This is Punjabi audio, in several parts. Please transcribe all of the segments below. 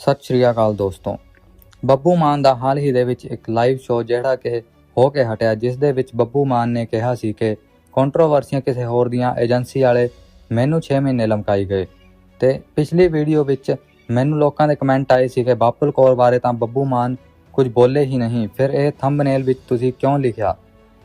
ਸਤਿ ਸ਼੍ਰੀ ਅਕਾਲ ਦੋਸਤੋ। ਬੱਬੂ ਮਾਨ ਦਾ ਹਾਲ ਹੀ ਦੇ ਵਿੱਚ ਇੱਕ ਲਾਈਵ ਸ਼ੋਅ ਜਿਹੜਾ ਕਿ ਹੋ ਕੇ ਹਟਿਆ, ਜਿਸ ਦੇ ਵਿੱਚ ਬੱਬੂ ਮਾਨ ਨੇ ਕਿਹਾ ਸੀ ਕਿ ਕੰਟਰੋਵਰਸੀਆਂ ਕਿਸੇ ਹੋਰ ਦੀਆਂ ਏਜੰਸੀ ਵਾਲੇ ਮੈਨੂੰ 6 ਮਹੀਨੇ ਲਮਕਾਈ ਗਏ। ਤੇ ਪਿਛਲੀ ਵੀਡੀਓ ਵਿੱਚ ਮੈਨੂੰ ਲੋਕਾਂ ਦੇ ਕਮੈਂਟ ਆਏ ਸੀ ਕਿ ਬਾਪੁਲ ਕੌਰ ਬਾਰੇ ਤਾਂ ਬੱਬੂ ਮਾਨ ਕੁਝ ਬੋਲੇ ਹੀ ਨਹੀਂ। ਫਿਰ ਇਹ ਥੰਬਨੇਲ ਵਿੱਚ ਤੁਸੀਂ ਕਿਉਂ ਲਿਖਿਆ?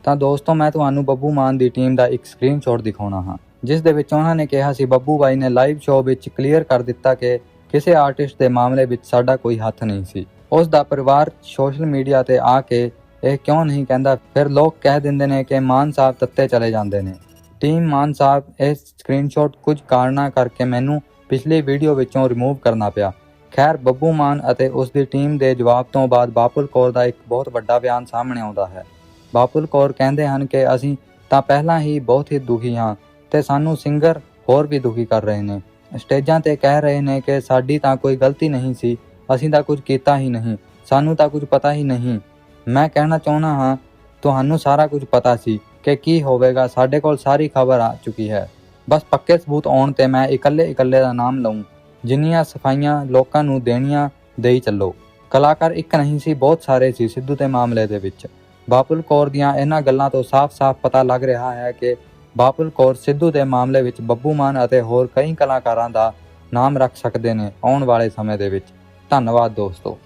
ਤਾਂ ਦੋਸਤੋ, ਮੈਂ ਤੁਹਾਨੂੰ ਬੱਬੂ ਮਾਨ ਦੀ ਟੀਮ ਦਾ ਇੱਕ ਸਕਰੀਨਸ਼ਾਟ ਦਿਖਾਉਣਾ ਹਾਂ, ਜਿਸ ਦੇ ਵਿੱਚ ਉਹਨਾਂ ਨੇ ਕਿਹਾ ਸੀ, ਬੱਬੂ ਬਾਈ ਨੇ ਲਾਈਵ ਸ਼ੋਅ ਵਿੱਚ ਕਲੀਅਰ ਕਰ ਦਿੱਤਾ ਕਿ ਕਿਸੇ ਆਰਟਿਸਟ ਦੇ ਮਾਮਲੇ ਵਿੱਚ ਸਾਡਾ ਕੋਈ ਹੱਥ ਨਹੀਂ ਸੀ। ਉਸ ਦਾ ਪਰਿਵਾਰ ਸੋਸ਼ਲ ਮੀਡੀਆ ਤੇ ਆ ਕੇ ਇਹ ਕਿਉਂ ਨਹੀਂ ਕਹਿੰਦਾ? ਫਿਰ ਲੋਕ ਕਹਿ ਦਿੰਦੇ ਨੇ ਕਿ ਮਾਨ ਸਾਹਿਬ ਤੱਤੇ ਚਲੇ ਜਾਂਦੇ ਨੇ। ਟੀਮ ਮਾਨ ਸਾਹਿਬ ਇਹ ਸਕਰੀਨਸ਼ਾਟ ਕੁਝ ਕਾਰਨਾਂ ਕਰਕੇ ਮੈਨੂੰ ਪਿਛਲੀ ਵੀਡੀਓ ਵਿੱਚੋਂ ਰਿਮੂਵ ਕਰਨਾ ਪਿਆ। ਖੈਰ, ਬੱਬੂ ਮਾਨ ਅਤੇ ਉਸ ਦੀ ਟੀਮ ਦੇ ਜਵਾਬ ਤੋਂ ਬਾਅਦ ਬਾਪੁਲ ਕੌਰ ਦਾ ਇੱਕ ਬਹੁਤ ਵੱਡਾ ਬਿਆਨ ਸਾਹਮਣੇ ਆਉਂਦਾ ਹੈ। ਬਾਪੁਲ ਕੌਰ ਕਹਿੰਦੇ ਹਨ ਕਿ ਅਸੀਂ ਤਾਂ ਪਹਿਲਾਂ ਹੀ ਬਹੁਤ ਹੀ ਦੁਖੀ ਹਾਂ ਤੇ ਸਾਨੂੰ ਸਿੰਗਰ ਹੋਰ ਵੀ ਦੁਖੀ ਕਰ ਰਹੇ ਨੇ। ਸਟੇਜਾਂ ਤੇ ਕਹਿ ਰਹੇ ਨੇ ਕਿ ਸਾਡੀ ਤਾਂ ਕੋਈ ਗਲਤੀ ਨਹੀਂ ਸੀ, ਅਸੀਂ ਤਾਂ ਕੁਝ ਕੀਤਾ ਹੀ ਨਹੀਂ, ਸਾਨੂੰ ਤਾਂ ਕੁਝ ਪਤਾ ਹੀ ਨਹੀਂ। ਮੈਂ ਕਹਿਣਾ ਚਾਹੁੰਦਾ ਹਾਂ, ਤੁਹਾਨੂੰ ਸਾਰਾ ਕੁਝ ਪਤਾ ਸੀ ਕਿ ਕੀ ਹੋਵੇਗਾ, ਸਾਡੇ ਕੋਲ ਸਾਰੀ ਖਬਰ ਆ ਚੁੱਕੀ ਹੈ। ਬਸ ਪੱਕੇ ਸਬੂਤ ਆਉਣ ਤੇ ਮੈਂ ਇਕੱਲੇ ਇਕੱਲੇ ਦਾ ਨਾਮ ਲਵਾਂ ਜਿੰਨੀਆਂ ਸਫਾਈਆਂ ਲੋਕਾਂ ਨੂੰ ਦੇਣੀਆਂ, ਦੇਈ ਚੱਲੋ। ਕਲਾਕਾਰ ਇੱਕ ਨਹੀਂ ਸੀ, ਬਹੁਤ ਸਾਰੇ ਸੀ ਸਿੱਧੂ ਦੇ ਮਾਮਲੇ ਦੇ ਵਿੱਚ। ਬਾਪੁਲ ਕੌਰ ਦੀਆਂ ਇਹਨਾਂ ਗੱਲਾਂ ਤੋਂ ਸਾਫ਼-ਸਾਫ਼ ਪਤਾ ਲੱਗ ਰਿਹਾ ਹੈ ਕਿ ਬਾਪੁਲ ਕੌਰ ਸਿੱਧੂ ਦੇ ਮਾਮਲੇ ਵਿੱਚ ਬੱਬੂ ਮਾਨ ਅਤੇ ਹੋਰ ਕਈ ਕਲਾਕਾਰਾਂ ਦਾ ਨਾਮ ਰੱਖ ਸਕਦੇ ਨੇ ਆਉਣ ਵਾਲੇ ਸਮੇਂ ਦੇ ਵਿੱਚ। ਧੰਨਵਾਦ ਦੋਸਤੋ।